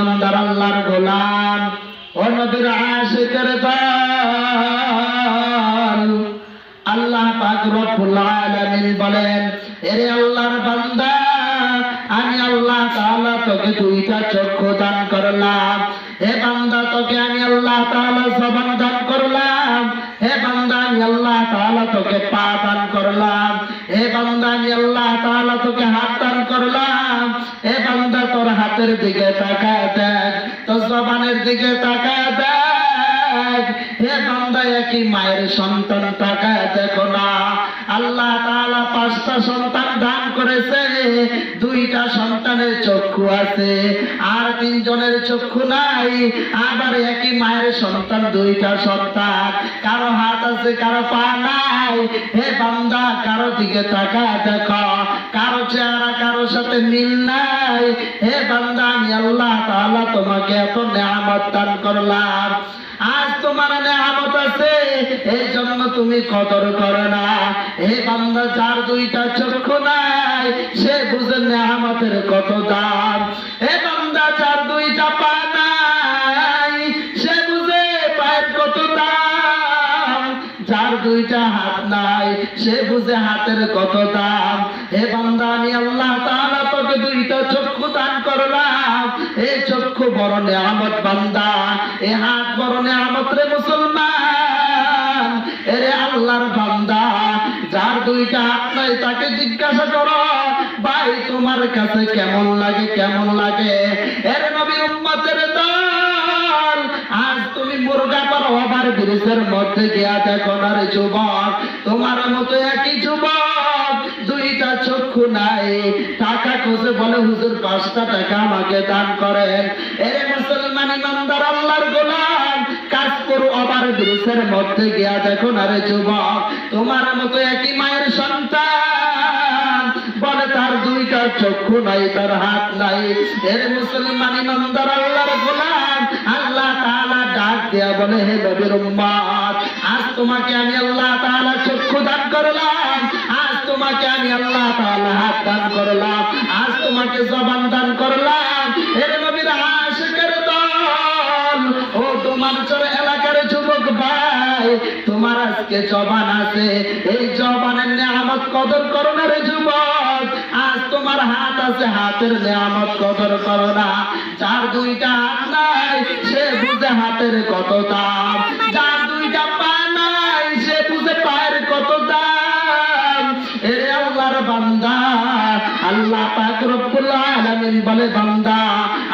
ইমানদার আল্লাহর গোলাম। ও নবীর আশিকের দল আল্লাহ পাক রব্বুল আলামিন বলেন, এরে আল্লাহর বান্দা, আমি আল্লাহ তাআলা তোকে দুইটা চক্ষু দান করলাম। হে বান্দা, তোকে আমি আল্লাহ তাআলা জবান দান করলাম। হে বান্দা, আমি আল্লাহ তাআলা তোকে পা দান করলাম। হে বান্দা, আমি আল্লাহ তাআলা তোকে হাত দান করলাম। হে বান্দা তোর হাতের দিকে তাকায় দেখ, তোর জবানের দিকে তাকায় দেখ। হে বান্দা, একই মায়ের সন্তান তাকায় দেখো না। আল্লাহ তাআলা পাঁচটা সন্তান দান করেছে, দুইটা সন্তানের চক্ষু আছে, আর তিনজনের চক্ষু নাই। আবার একই মায়ের সন্তান, দুইটা সন্তান। কারও হাত আছে কারও পা নাই, হে বান্দা, কারও দিকে তাকায় দেখো। কারও চেহারা, কারও সাথে মিল নাই। হে বান্দা, আমি আল্লাহ তাআলা তোমাকে এত নেয়ামত দান করলাম। আজ তোমার নেয়ামত আছে, এই জন্য তুমি কদর করো না। হে বান্দা, যার দুইটা চক্ষু নাই, সে বুঝে নেয়ামতের কত দাম। হে সে বুঝে হাতের কত দাম। হে বান্দা, আমি আল্লাহ তাআলা তোকে দুইটা চক্ষু দান করলাম। এই চক্ষু বড় নেয়ামত বান্দা, এ হাত বড় নেয়ামত রে মুসলমান। এরে আল্লাহর বান্দা, যার দুইটা হাত নাই তাকে জিজ্ঞাসা করো, ভাই, তোমার কাছে কেমন লাগে কেমন লাগে? এর নবীর উম্মতের দল তোমার মতো একই ব্রিজের মধ্যে গিয়া দেখো না রে যুবক, তোমার মতো একই মায়ের সন্তান। বলে তার দুইটা চক্ষু নাই, তার হাত নাই। এর মুসলমান ইমানদার, আল্লাহর গোলাম, আল্লাহ তাআলা দেয়া বলে হে নবীর উম্মত আজ তোমাকে আমি আল্লাহ তাআলা চক্ষু দান করলাম। আজ তোমাকে আমি আল্লাহ তাআলা হাত দান করলাম। আজ তোমাকে জবান দান করলাম। এর নবীর আশিকের দল, ও তোমার চর এলাকার যুবক ভাই, তোমার আজকে জবান আছে। এই জবানের নেয়ামত কদর করো না রে যুবক। তোমার হাত আছে, হাতের নেয়ামত কদর করো না। যার দুইটা হাত নাই, সে বুঝে হাতের কত দাম। যার দুইটা পা নাই, সে বুঝে পায়ের কত দাম। এরে আল্লাহর বান্দা, আল্লাহ পাক রব্বুল আলামিন বলে, বান্দা,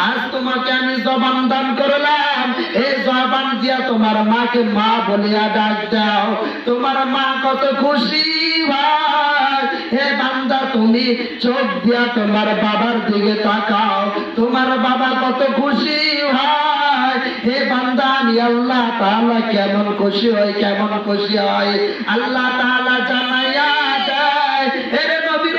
আজ তোমাকে আমি জবান দান করলাম। এই জবান দিয়া তোমার মাকে মা বলিয়া ডাক দাও। তোমার মা কত খুশি, ভাই। হে বান্দা তুমি চোখ দিয়া তোমার বাবার দিকে তাকাও। তোমার বাবা কত খুশি ভাই হে আমি আল্লাহ কেমন খুশি হয়, কেমন খুশি হয়। আল্লাহ তাআলা জানাইয়া দেয় নবীর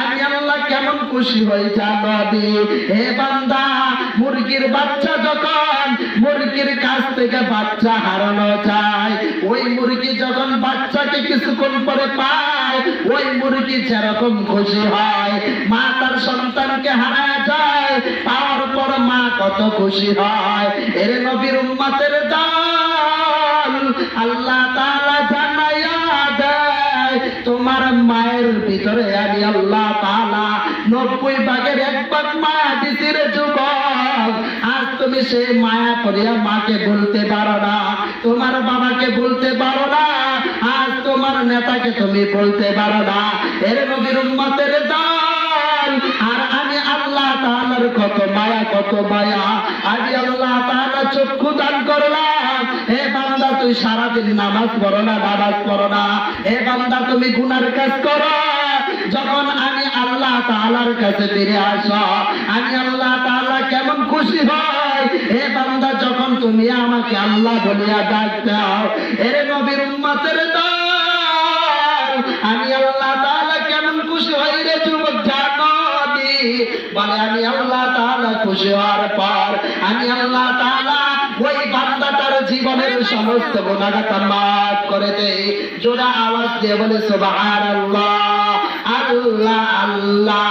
আমি আল্লাহ কেমন খুশি হই জানবি হে বান্দা মুরগির বাচ্চা যখন, মুরগির কাছ থেকে বাচ্চা হারানো যায়, ওই মুরগি যখন বাচ্চাকে কিছুক্ষণ পরে পায়, ওই মুরগি যেরকম খুশি হয়, মা তার সন্তানকে হারা যায়, পাওয়ার পর মা কত খুশি হয়। এর নবীর উম্মতের দল, আল্লাহ তাআলা জানাইয়া দেয়, তোমার মায়ের ভিতরে আমি আল্লাহ তাআলা নব্বই ভাগের এক ভাগ মায়া দিছি রে যুবক। আজ তুমি সেই মায়া করিয়া মাকে বলতে পারো না। তোমার বাবাকে বলতে পারো না। আজ তোমার নেতাকে তুমি বলতে পারো না। এর নবীর উম্মতের দল আর আমি আল্লাহ তাআলার কত মায়া কত মায়া। আমি আল্লাহ তাআলা চক্ষু দান করলাম। হে বান্দা, তুই সারাদিন নামাজ পড়ো না, নামাজ পড়ো না। হে বান্দা, তুমি গুনার কাজ করো। যখন আমি আল্লাহ তাআলার কাছে ফিরে আসো, আমি আল্লাহ তাআলা কেমন খুশি হয়? হে বান্দা, যখন তুমি আমাকে আল্লাহ বলিয়া ডাক দাও এরে নবীর উম্মতের আমি আল্লাহ তাআলা কেমন খুশি হই রে যুবক জানো বলে, আমি আল্লাহ তাআলা খুশি হওয়ার পর, আমি আল্লাহ তাআলা ওই বান্দাটার জীবনের সমস্ত গুণাগাতা মাফ করে দেই। জোড়া আওয়াজ দিয়ে বলে, সুবহানাল্লাহ। আল্লাহ আল্লাহ।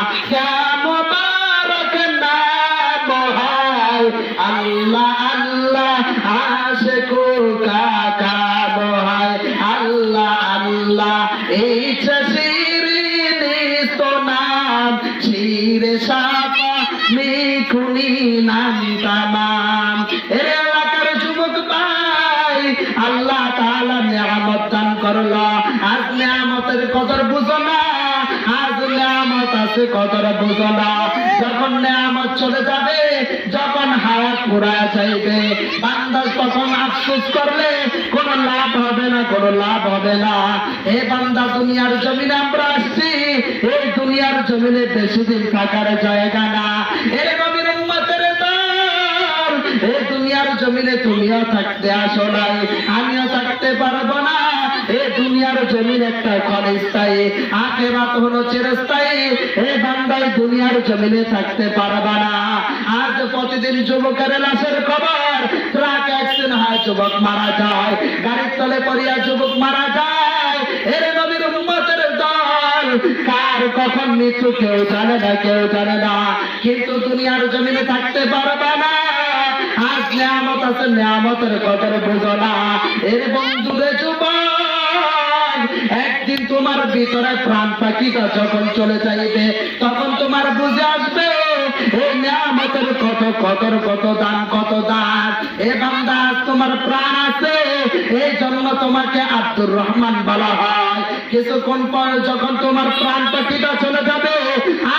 মোবারক না বহাই আল্লাহ কদর বুঝো না। যখন নিয়ামত চলে যাবে, যখন হায়াত পুরা যাইবে, বান্দা তখন আফসোস করলে কোনো লাভ হবে না, কোনো লাভ হবে না। এ বান্দা, দুনিয়ার জমিনে আমরা আসছি, এই দুনিয়ার জমিনে বেশি দিন থাকার জায়গা না। এ নবীর উম্মতের এই দুনিয়ার জমিনে তুমিও থাকতে আসো নাই, আমিও থাকতে পারব জমিন একটা ক্ষণস্থায়ী আখেরাত হলো চিরস্থায়ী। এই বান্দাই দুনিয়ার জমিনে থাকতে পারবা না। আজ প্রতিদিন যুবকের লাশের খবর। ট্রাক অ্যাক্সিডেন্ট হয়, যুবক মারা যায়। গাড়ির তলে পড়িয়া যুবক মারা যায়। এর নবীর উম্মতের দল। কার কখন মৃত্যু কেউ জানে না, কেউ জানে না। কিন্তু দুনিয়ার জমিনে থাকতে পারবা না। আজ নিয়ামত আছে, নিয়ামতের বুঝো না। এর যুবক একদিন তোমার ভিতরে প্রাণ পাখিটা যখন চলে যাইবে, তখন তোমার বুঝে আসবে এই নিয়ামতের কত কতর কত দান কত দান। এ আজ তোমার প্রাণ আছে। এই জন্য তোমাকে আব্দুর রহমান বলা হয়। কিছুক্ষণ পর যখন তোমার প্রাণ পাখিটা চলে যাবে,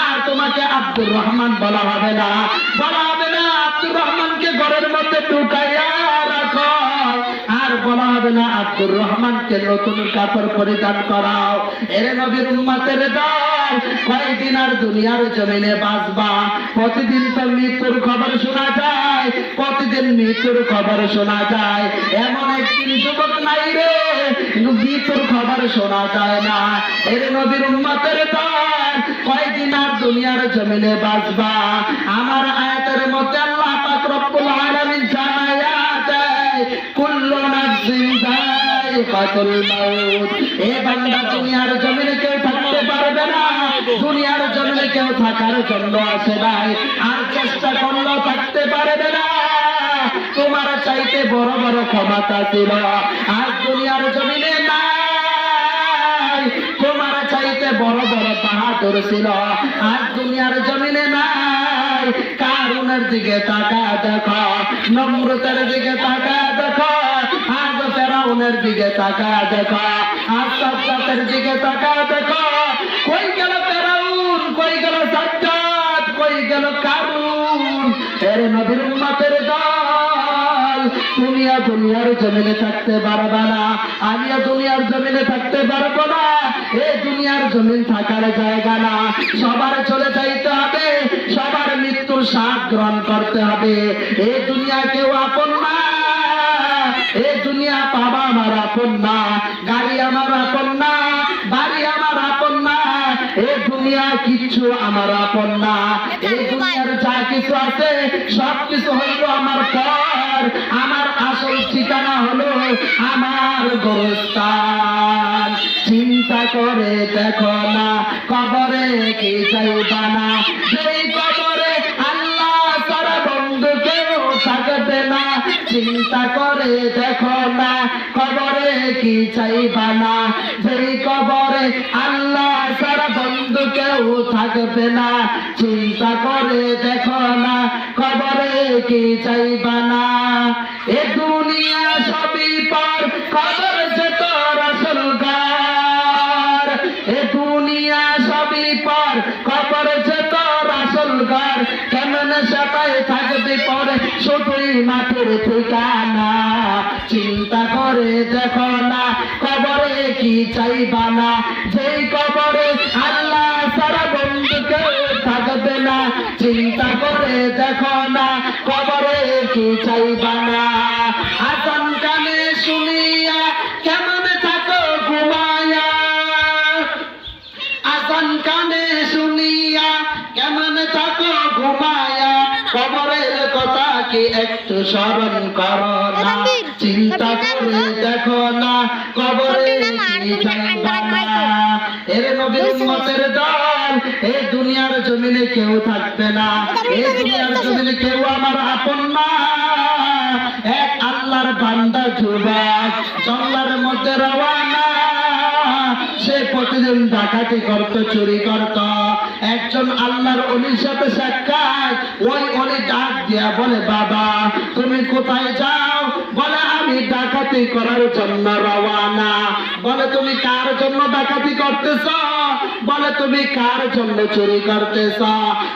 আর তোমাকে আব্দুর রহমান বলা হবে না। বলা হবে না, আব্দুর রহমানকে ঘরের মধ্যে আর বলা হবে না, আব্দুর রহমানকে নতুন কাপড় পরিধান করাও। এর নবীর উম্মাতের দল কয়েকদিন আর দুনিয়ার জমিনে বাঁচবা। প্রতিদিন তো মৃত্যুর খবর শোনা যায়, প্রতিদিন মৃত্যুর খবর শোনা যায়। এমন একদিন যুবক নাই রে, মৃত্যুর খবর শোনা যায় না। এর নবীর উম্মাতের দল কয়েকদিন আর দুনিয়ার জমিনে বাঁচবা। আমার আয়াতের মধ্যে আল্লাহ পাক রব্বুল আলামিন জানায়া দেয়, কুল্লু এ দুনিয়ার জমিনে কেউ না। থাকার জন্য আসে নাই। আর চেষ্টা করলেও থাকতে পারবে না। তোমার চাইতে বড় বড় ক্ষমতা ছিল। আর দুনিয়ার জমিনে নাই। তোমার চাইতে বড় বড় বাহাদুর ছিল। আর দুনিয়ার জমিনে নাই। কারুনের দিকে তাকা দেখো নম্রতার দিকে তাকা দেখো। ফেরাউনের দিকে তাকা দেখো, আর সাজ্জাতের দিকে তাকা দেখো। কই গেল ফেরাউন? কই গেল সাজ্জাদ? কই গেল কারুন? এর নবীর উম্মতের দল। দুনিয়া দুনিয়ার জমিনে থাকতে পারবে না। আমিও দুনিয়ার জমিনে থাকতে পারব না। এই দুনিয়ার জমিন থাকার জায়গা না। সবার চলে যাইতে হবে। সবার মৃত্যুর স্বাদ গ্রহণ করতে হবে। এই দুনিয়া কেউ আপন না। এই দুনিয়া পাবা আমার আপন না গাড়ি আমার আপন না বাড়ি আমার আপন না এই দুনিয়া কিচ্ছু আমার আপন না এই দুনিয়ার যা কিছু আছে সব কিছু হইল আমার পর আমার আসল ঠিকানা হলো আমার গোরস্থান। চিন্তা করে দেখো না কবরে কি চাইবা না? সেই থাকবে না, চিন্তা করে দেখো না, কবরে কি চাইবা না? যেই কবরে আল্লাহ সারা বন্ধু কেউ থাকবে না, চিন্তা করে দেখো না, কবরে কি চাইবা না? এ দুনিয়া সবই পর, কবর যে তোর আসল এ দুনিয়া সবই পর, কবর শুধুই মাটির ঠিকানা। চিন্তা করে দেখো না, কবরে কি চাইবা না? যেই কবরে আল্লাহ সারা বন্ধু কেউ থাকবে না। চিন্তা করে দেখো না, কবরে কি চাইবা না? আসন কানে শুনিয়া কেমন থাকো ঘুমায়া। আসন কানে শুনিয়া কেমন কথা কি একটু স্মরণ করো না। চিন্তা করে দেখো না কবরে কি এর নবীর উম্মতের দল এই দুনিয়ার জমিনে কেউ থাকবে না। এই দুনিয়ার জমিনে কেউ আমার আপন না। এক আল্লাহর বান্দা যুবক জঙ্গলের মধ্যে রওয়ানা প্রতিদিন ডাকাতি করত, চুরি করত? একজন আল্লাহর অলির সাথে সাক্ষাৎ, ওই ওলি ডাক দিয়া বলে, বাবা, তুমি কোথায় যাও? বলে, আমি ডাকাতি করার জন্য রওয়ানা। বলে, তুমি কার জন্য ডাকাতি করতেছ? বলে, তুমি কার জন্য চুরি করতেছ?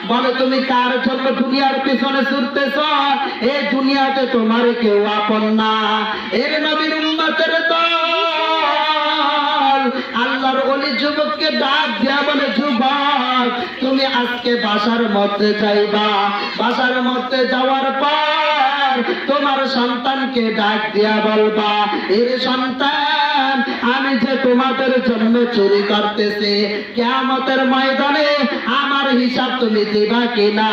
বলে, তুমি কার জন্য দুনিয়ার পিছনে ছুটতেছ? এই দুনিয়াতে তোমার কেউ আপন না। এর নবীর উম্মতের দল আল্লাহর ওলি যুবককে ডাক দিয়া বলে, যুবক, তুমি আজকে বাসার মধ্যে যাইবা। বাসার মধ্যে যাওয়ার পর তোমার সন্তানকে ডাক দিয়া বলবা, এর সন্তান, আমি যে তোমাদের জন্য চুরি করতেছি কেমতের ময়দানে আমার হিসাব তুমি দিবা কিনা?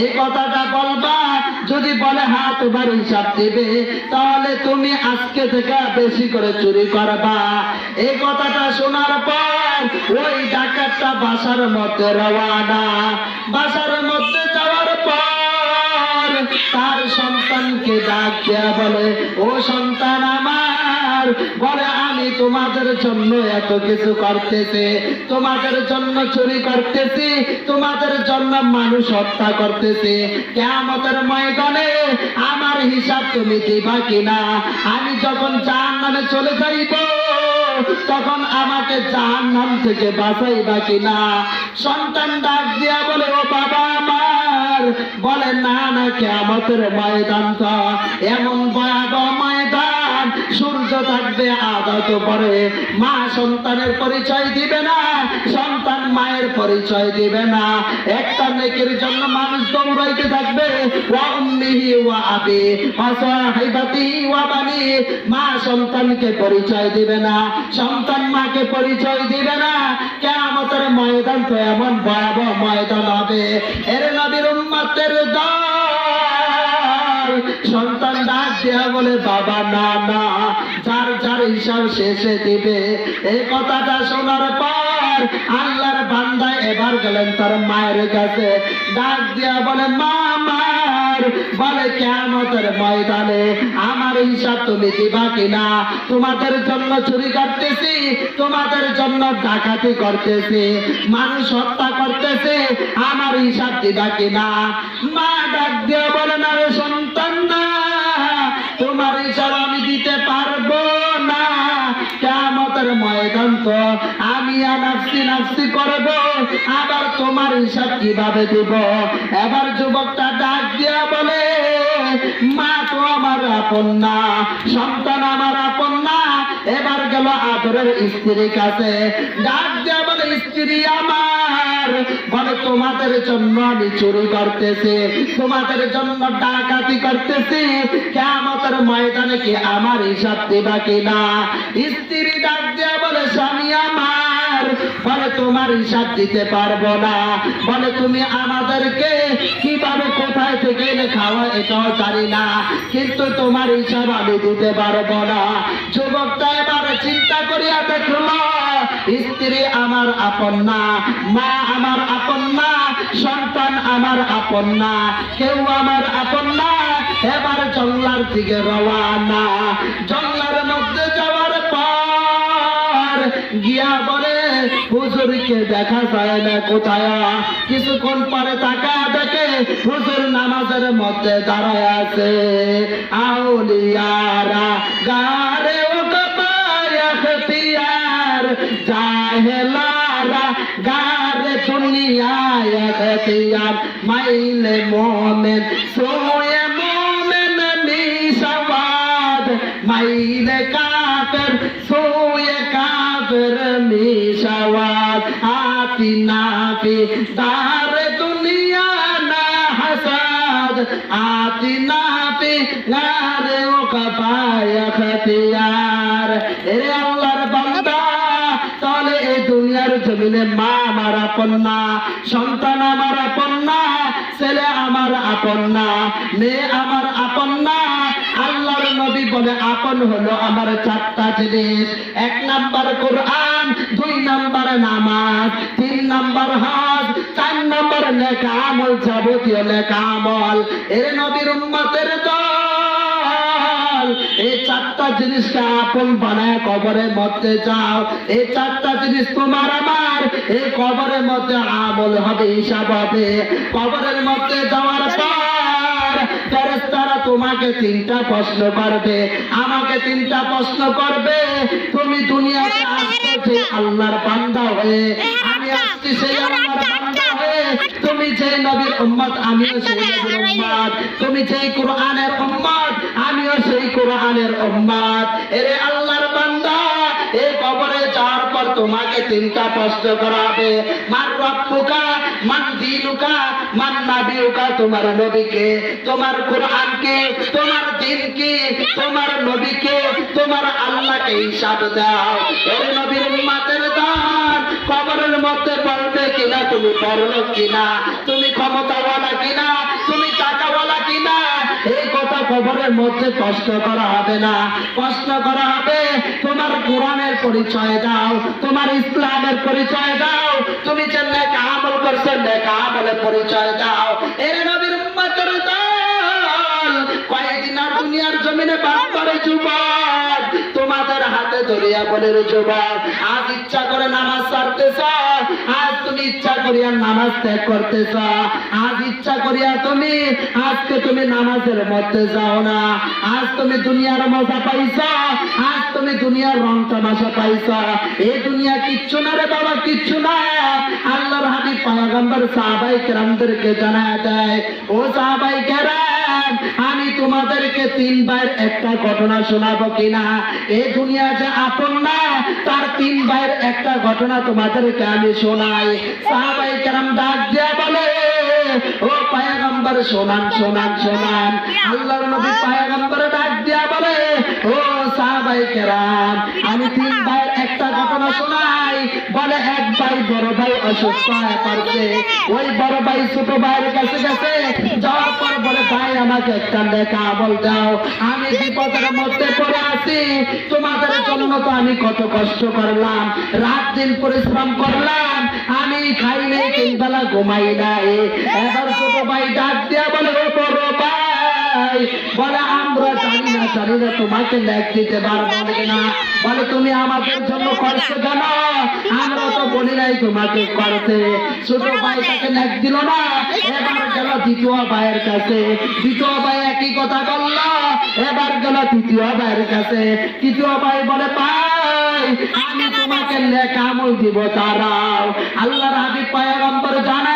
এই কথাটা বলবা যদি বলে হ্যাঁ তোমার হিসাব দেবে, তাহলে তুমি আজকে থেকে বেশি করে চুরি করবা। এই কথাটা শোনার পর ওই ডাকাতটা বাসার মধ্যে রওয়ানা। বাসার মধ্যে যাওয়ার পর তার সন্তানকে ডাক দেয়া বলে, ও সন্তান আমার বলে আমি তোমাদের জন্য এত কিছু করতেছি। তোমাদের জন্য চুরি করতেছি, তোমাদের জন্য মানুষ হত্যা করতেছি। কেমতের ময়দানে আমার হিসাব তুমি দিবা কিনা? আমি যখন চার নামে চলে যাইব, তখন আমাকে জাহান নাম থেকে বাঁচাইবা কিনা? সন্তান ডাক দিয়া বলে, ও বাবা আমার, বলে, না না কেমতের ময়দান তো এমন ভয়াবহ থাকবে, আদত পরে মা সন্তানের পরিচয় দিবে না, সন্তান মায়ের পরিচয় দিবে না। একটা নেকির জন্য মানুষ দৌড়াইতে থাকবে। মা সন্তানকে পরিচয় দিবে না, সন্তান মাকে পরিচয় দিবে না। কেয়ামতের ময়দান তো এমন ভয়াবহ ময়দান হবে। এর নবীর উম্মতের দল। সন্তান ডাক দেয়া বলে, বাবা, না না হিসাব শেষে দিবে। এই কথাটা শোনার পর আল্লাহর বান্দা এবার গেলেন তার মায়ের কাছে। ডাক দিয়া বলে, মা আমার বলে কেমতের ময়দানে আমার হিসাব তুমি দিবা কিনা? তোমাদের জন্য চুরি করতেছি, তোমাদের জন্য ডাকাতি করতেছি। মানুষ হত্যা করতেছে, আমার হিসাব দিবা কিনা? মা ডাক দিয়া বলে, না সন্তান আমি আর নাফসি নাফসি করব, আবার তোমার হিসাব কীভাবে দিব? এবার যুবকটা ডাক দিয়া বলে, মা তো আমার আপন না, সন্তান আমার আপন না। এবার গেল আদরের স্ত্রীর কাছে। ডাক দিয়া বলে, স্ত্রী আমার বলে, তোমাদের জন্য আমি চুরি করতেছি, তোমাদের জন্য ডাকাতি করতেছি। কেমতের ময়দানে কি আমার হিসাব দিবা কিনা? স্ত্রী ডাক দিয়া বলে, স্বামী আমার। বলে, তোমার হিসাব দিতে পারব না। বলে, তুমি আমাদেরকে কীভাবে কোথায় থেকে এনে খাওয়া এটাও জানি না। কিন্তু তোমার হিসাব আমি দিতে পারব না। যুবকটা এবারে চিন্তা করিয়া দেখল স্ত্রী আমার আপন না, মা আমার আপন না, সন্তান আমার আপন না, কেউ আমার আপন না, এবার জঙ্গলার দিকে রওয়ানা জঙ্গলার মধ্যে যাওয়ার পর গিয়া বলে, হুজুরকে দেখা যায় না কোথায়? কিছুক্ষণ পরে তাকা দেখে হুজুর নামাজের মধ্যে দাঁড়ায় আছে। আউলিয়ারা, গারে জাহেলারা গারে দুনিয়ায় এখতিয়ার মাইলে মোমেন সোয়ে মোমেন মিশাবাদ মাইলে কাফের সোয়ে কাফের মিশাবাদ আতি নাফি দারে দুনিয়া না হাসাদ আতি নাফি গারে ও কপায় খতিয়ার জমিনে মা আমার আপন না সন্তান আমার আপন না ছেলে আমার আপন না মেয়ে আমার আপন না আল্লাহর নবী বলে আপন হলো আমার চারটা জিনিস। এক নাম্বার কোরআন, দুই নাম্বার নামাজ, তিন নাম্বার হজ, চার নাম্বার নেকা আমল, যাবতীয় নেকা আমল। এর নবীর উম্মতের দল এই চারটা জিনিসকে আপন বানায় কবরের মধ্যে যাও। এই চারটা জিনিস তোমার আমার এই কবরের মধ্যে আমল হবে হিসাব হবে। কবরের মধ্যে যাওয়ার তোমাকে তিনটা প্রশ্ন করবে। আমাকে তিনটা প্রশ্ন করবে তুমি দুনিয়াতে আসছো যে আল্লাহর বান্দা হয়ে। আমি আসছি সেই আল্লাহর বান্দা তুমি যে নবীর উম্মত আমিও সেই নবীর উম্মত। তুমি যেই কোরআনের উম্মত আমিও সেই কোরআনের উম্মত। এরে আল্লাহর বান্দা এই কবরে যাওয়ার পর তোমাকে তিনটা প্রশ্ন করা হবে। মান রব্বুকা মান দিনুকা মান নাবিউকা তোমার নবীকে তোমার কোরআনকে তোমার দিনকে তোমার নবীকে তোমার আল্লাহকে হিসাব দাও। এই নবীর উম্মতের পড়বে কিনা কিনা? তুমি ক্ষমতাওয়ালা কিনা? তুমি টাকাওয়ালা কিনা? এই কথা কবরের মধ্যে প্রশ্ন করা হবে না। প্রশ্ন করা হবে, তোমার কোরআনের পরিচয় দাও, তোমার ইসলামের পরিচয় দাও, তুমি যে নেকা আমল করছ, নেকা আমলের পরিচয় দাও। এর নবীর উম্মতের দল, কয়েকদিন আর দুনিয়ার জমিনে বাস করে যুবক, তোমাদের হাতে ধরিয়া বলে যুবক, আজ ইচ্ছা করে নামাজ আজ তুমি ইচ্ছা করিয়া নামাজ ত্যাগ করতেছ। আজ ইচ্ছা করিয়া তুমি, আজকে তুমি নামাজের মধ্যে যাও না। আজ তুমি দুনিয়ার মজা পাইছ, আজ তুমি দুনিয়ার রং তামাশা পাইছ। এই দুনিয়া কিচ্ছু না রে বাবা, কিচ্ছু না। আল্লাহর হাবিব পায়গম্বর সাহাবাই কেরামদেরকে জানায় দেয়, ও সাহাবাই কেরাম তোমাদেরকে তিনবার একটা ঘটনা শোনাবো কিনা? এ দুনিয়া যে আপন না তার তিন ভাইয়ের একটা ঘটনা তোমাদেরকে আমি শোনাই। সাহাবাই কেরাম ডাক দিয়া বলে ও পায়াগম্বর শোনান শোনান শোনান। আল্লাহর নবী পায়াগম্বর ডাক দিয়া আমি তিন ভাইয়ের একটা ঘটনা শোনাই। বলে এক ভাই বড় ভাই অসুস্থ হয়ে পড়ছে। ওই বড় ভাই ছোট ভাইয়ের কাছে গেছে। যাওয়ার পর বলে, ভাই, আমাকে একটা দেখা দাও। আমি বিপদের মধ্যে পড়ে আছি। তোমাদের জন্য তো আমি কত কষ্ট করলাম। রাত দিন পরিশ্রম করলাম। আমি খাই নাই তিন বেলা ঘুমাই নাই। এবার ছোট ভাই ডাক দিয়া বলে, ও বড় ভাই বলে আমরা জানি না জানি না তোমাকে লেখ দিতে পারব না। বলে তুমি আমাদের জন্য করছ কেন? আমরা তো বলি নাই তোমাকে করতে ছোট ভাই তাকে লেখ দিল না। এবার গেল দ্বিতীয় ভাইয়ের কাছে। দ্বিতীয় ভাই একই কথা বলল। এবার গেল তৃতীয় ভাইয়ের কাছে। তৃতীয় ভাই বলে ভাই আমি তোমাকে লেখা আমল দিব তারাও আল্লাহর হাবিব পায়গম্বর দাও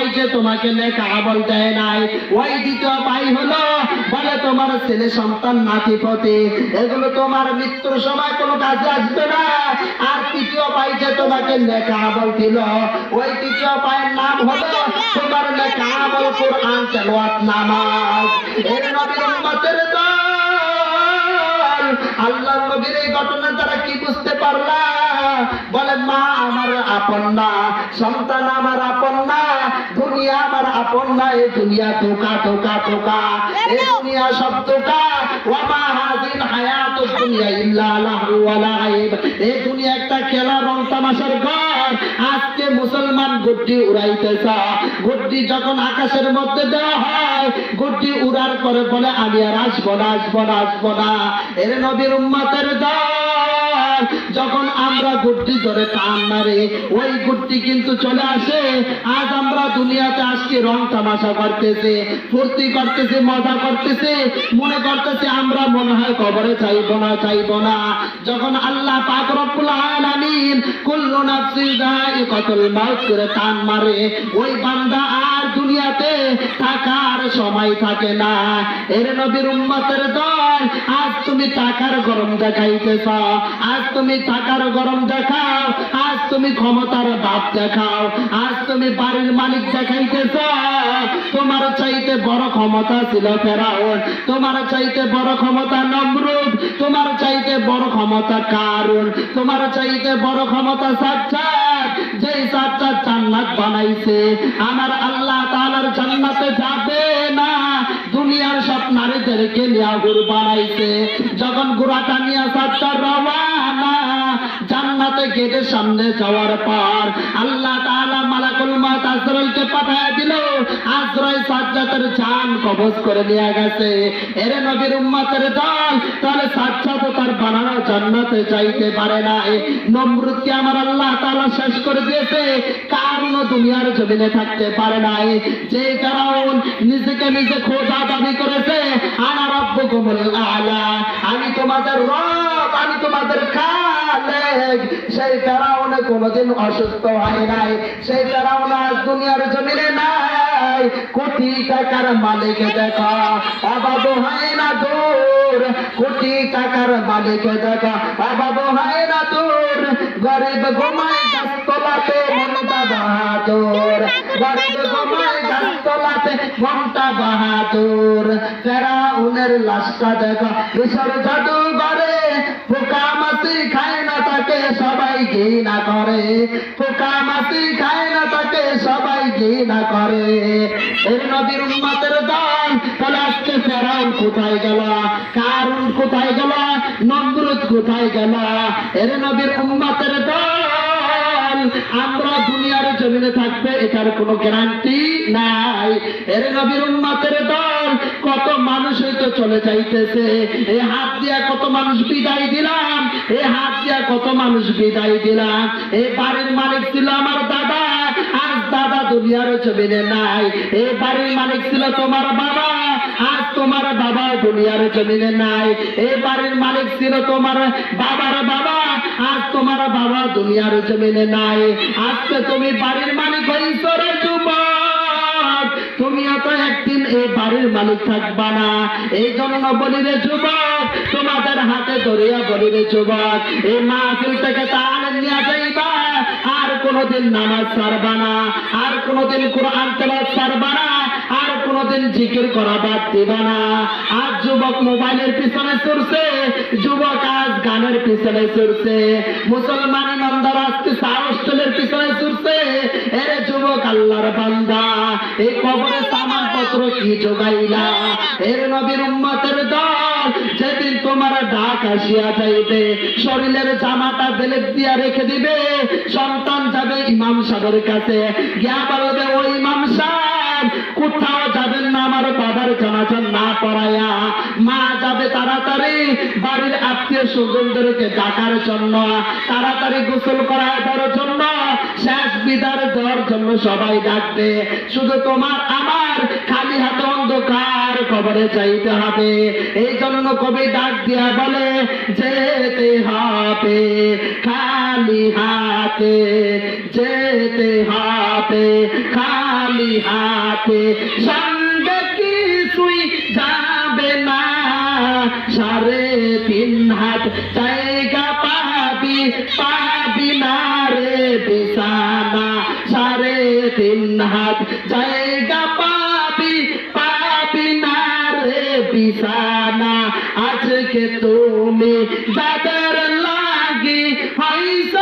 ভাই যে তোমাকে নেক আমল দেয় নাই। ওই দ্বিতীয় ভাই হলো, বলে তোমার ছেলে সন্তান নাতি পতি, এগুলো তোমার মৃত্যুর সময় কোনো কাজে আসবে না। আর তৃতীয় ভাই যে তোমাকে নেক আমল দিল, ওই তৃতীয় ভাইয়ের নাম হলো তোমার নেক আমল কোরআন তেলাওয়াত নামাজ। এর নবীর আল্লাহর নবীর এই ঘটনা তারা কি বুঝতে পারলা বলে মা আমার আপন না সন্তান আমার আপন না দুনিয়া আমার আপন না এই দুনিয়া ধোকা ধোকা ধোকা এই দুনিয়া সব ধোকা ওয়ামা হাজিন হায়াতুদ দুনিয়া ইল্লা লাহু ওয়া লাইব এই দুনিয়া একটা খেলা রং তামাশার ঘর আজকে মুসলমান গুড্ডি উড়াইতেছ গুড্ডি যখন আকাশের মধ্যে দেওয়া হয় গুড্ডি উড়ার পরে বলে আমি আর আসব না আসব না আসব না। এর নবীর উম্মতের দল যখন আমরা গুড্ডি ধরে টান মারে, ওই গুড্ডি কিন্তু চলে আসে। আজ আমরা দুনিয়াতে আজকে রং তামাশা করতেছে, ফুর্তি করতেছে, মজা করতেছে, মনে করতেছে আমরা মনে হয় কবরে চাইব না চাইব না। যখন আল্লাহ পাক রব্বুল আলামিন, কুল্লু নাফসি যায়িকাতুল মাউত করে টান মারে, ওই বান্দা আর দুনিয়াতে টাকার সময় থাকে না। এর নবীর উম্মতের দল, আজ তুমি টাকার গরম দেখাইতেছ, আজ তুমি টাকার গরম দেখাও তুমি ক্ষমতার বাপ দেখাও, আজ তুমি বাড়ির মালিক দেখাইতেছ। তোমার চাইতে বড় ক্ষমতা ছিল ফেরাউন, তোমার চাইতে বড় ক্ষমতা নমরুদ, তোমার চাইতে বড় ক্ষমতা কারুন, তোমার চাইতে বড় ক্ষমতা সাজ্জাদ। যেই সাজ্জাদ জান্নাত বানাইছে, আমার আল্লাহ তাআলার জান্নাতে যাবে না। দুনিয়ার সব নারীদেরকে নিয়ে গুরু বানাইছে যখন গুড়াটা নিয়ে সাজ্জাদ রওয়ানা জান্নাত গেটের সামনে যাওয়ার পর আল্লাহ তাআলা মালাকুল মউত আজরাইলকে পাঠিয়ে দিল। আজরাইল সাজ্জাদের জান কবজ করে নিয়ে গেছে। এর নবীর উম্মতের দল, তাহলে সাজ্জাদ তার বানানো জান্নাতে যাইতে পারে না নমরুদকে আমার আল্লাহ তাআলা শেষ করে দিয়েছে? কারণ দুনিয়ার জমিনে থাকতে পারে নাই। যে কারণ নিজেকে নিজে খোদা দাবি করেছে, আনা রাব্বুকুমুল আলা আমি তোমাদের রব আমি তোমাদের খালেক সেই ফেরাউন কোনোদিন অসুস্থ হয় নাই, সেই ফেরাউন আজ দুনিয়ার জমিনে নাই। কোটি টাকার মালিক দেখা, অভাব হয় না দূর। কোটি টাকার মালিক দেখা, অভাব হয় না দূর। গরিব ঘুমায় গাছতলাতে, মমতা বাহাদুর। গরিব ঘুমায় গাছতলাতে, মমতা বাহাদুর। ফেরাউনের লাশটা দেখা, ঈশ্বর জাদু করে পোকা মাছি খায় সবাই ঘৃণা করে। পোকা মাটি খায় না তাকে সবাই ঘৃণা করে। এই নদীর উন্মাতের দল তাহলে আজকে ফেরাউন কোথায় গেল? কারণ কোথায় গেল? নমরুদ কোথায় গেল? এর নদীর উন্মাতের দল আমরা দুনিয়ার জমিনে থাকবে এটার কোনো গ্যারান্টি নাই। এর নবীর দল, কত মানুষ হয়তো চলে যাইতেছে। হাত দিয়া কত মানুষ বিদায় দিলাম হাত দিয়া কত মানুষ বিদায় দিলাম। এই বাড়ির মালিক ছিল আমার দাদা, আজ দাদা দুনিয়ার জমিনে নাই। এই বাড়ির মালিক ছিল তোমার বাবা আজ তোমার বাবা দুনিয়ার জমিনে নাই। এই বাড়ির মালিক ছিল তোমার বাবার বাবা আজ তোমার বাবা দুনিয়ার জমিনে নাই। আজকে তুমি বাড়ির মালিক হইছ রে যুবক। তুমিও তো একদিন এই বাড়ির মালিক থাকবা না। এই জন্য বলি রে যুবক, তোমাদের হাতে ধরিয়া বলি রে যুবক এই মাহফিল থেকে তার নিয়ে যাইবা। আর কোনোদিন নামাজ ছাড়বা না, আর কোনোদিন কোরআন তেলাওয়াত ছাড়বা না। আর কোনোদিন জিকির করা বাদ দিবা না। আজ যুবক মোবাইলের পিছনে চড়ছে যুবক আজ গানের পিছনে চড়ছে মুসলমান ইমানদার আজকে হোস্টেলের পিছনে চড়ছে এরে যুবক আল্লাহর বান্দা এই কবরে সামান পত্র কি যোগাইলা এর নবীর উম্মতের দল যেদিন তোমার ডাক আসিয়া যাইবে, শরীরের জামাটা বেলেগ দিয়া রেখে দিবে, সন্তান যাবে ইমাম সাহেবের কাছে। গিয়া বলবে ওই ইমাম সাহেব কোথাও যাবেন না আমার বাবার জানাজা না পড়ায়া মা যাবে তাড়াতাড়ি। বাড়ির আত্মীয় স্বজনদেরকে ডাকার জন্য, তাড়াতাড়ি গোসল করায় দেওয়ার জন্য, শেষ বিদার দেওয়ার জন্য সবাই ডাকবে। শুধু তোমার, আমার খালি হাতে অন্ধকার কবরে চাইতে হবে। এই জন্য কবি ডাক দিয়া বলে, যেতে হবে, খালি হাতে, যেতে হবে, খালি হাতে। সঙ্গে কিছুই যাবে না। সাড়ে তিন হাত জায়গা হাত জায়গা পাবি পাবি না রে বিছানা। আজকে তুমি দাদার লাগি হইস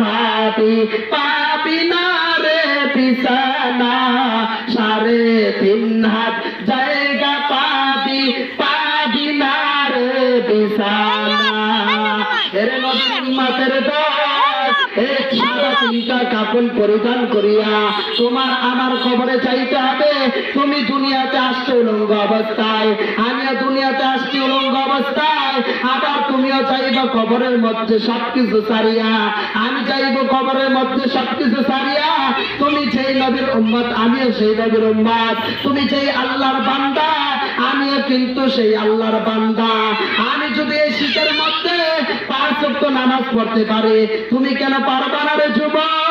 জায়গা পাবি কাপড় পরিধান করিয়া তোমার আমার খবরে চাইতে হবে। তুমি দুনিয়াতে আসছো উলঙ্গ অবস্থায়, আমিও দুনিয়াতে আসছি উলঙ্গ অবস্থায়। আবার তুমিও চাইব খবরের মধ্যে সবকিছু সারিয়া। আমি চাইব খবরের মধ্যে সবকিছু সারিয়া। তুমি যেই নবীর উম্মত, আমিও সেই নবীর উম্মত। তুমি যেই আল্লাহর বান্দা, আমিও কিন্তু সেই আল্লাহর বান্দা। আমি যদি এই শীতের মধ্যে পাঁচ নামাজ পড়তে পারি, তুমি কেন পারবা না রে যুবক?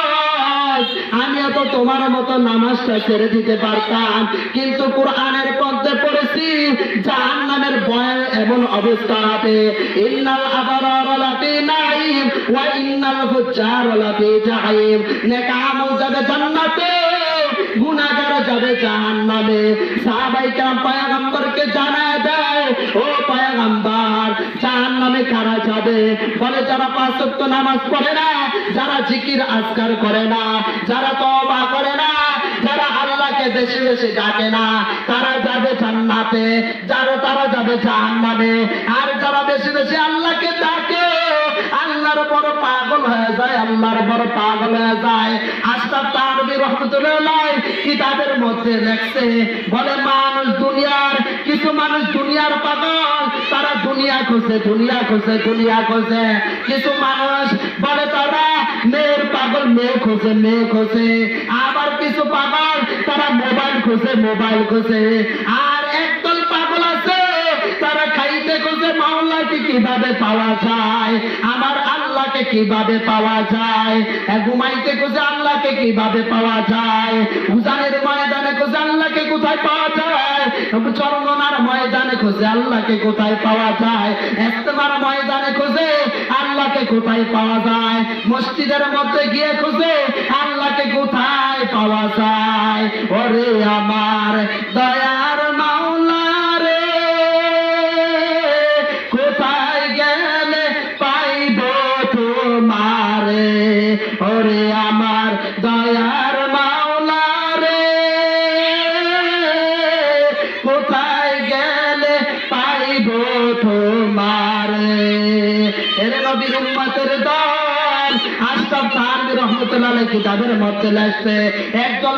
আমিও তো তোমার মতো নামাজটা ছেড়ে দিতে পারতাম। কিন্তু কোরআনের মধ্যে পড়েছি জাহান নামের ভয় এমন অবস্থা হবে ইন্নাল আবরার লাফি নাইম ওয়া ইন্নাল ফুজ্জার লাফি জাহিম। যাবে জান্নাতে গুনাহগার যাবে জাহান্নামে। সাহাবাই কাম পয়গম্বরকে জানায় দেয় ও পয়গম্বর জাহান্নামে কারা যাবে? বলে যারা পাঁচ নামাজ পড়ে না, যারা জিকির আজকার করে না, যারা তবা করে না, তারা যাবে জান্নাতে। যারা তারা যাবে জাহান্নামে। আর যারা বেশি বেশি আল্লাহকে ডাকে আল্লাহর বড় পাগল হয়ে যায়, আল্লাহর বড় পাগল হয়ে যায়। আস্তাব তারবি রহমতুল্লাহ কিতাবের মধ্যে লেখছে, বলে মানুষ দুনিয়ার, কিছু মানুষ দুনিয়ার পাগল, তারা দুনিয়া খুঁজে দুনিয়া খুঁজে দুনিয়া খুঁজে। কিছু মানুষ বলে তারা মেয়ের পাগল, মেয়ে খোঁজে মেয়ে খোঁজে। আবার কিছু পাগল, তারা মোবাইল খোঁজে মোবাইল খোঁজে। আর খোঁজে মাওলাকে কীভাবে পাওয়া যায়? আমার আল্লাহকে কীভাবে পাওয়া যায়? ঘুমাইতে খোঁজে আল্লাহকে কীভাবে পাওয়া যায়? উজানের ময়দানে খোঁজে আল্লাহকে কোথায় পাওয়া যায়? চরমনার ময়দানে খোঁজে আল্লাহকে কোথায় পাওয়া যায়? ইস্তেমার ময়দানে খোঁজে আল্লাহকে কোথায় পাওয়া যায়? মসজিদের মধ্যে গিয়ে খুঁজে আল্লাহকে কোথায় পাওয়া যায়? ওরে আমার দয়ার মধ্যে লেখছে একদল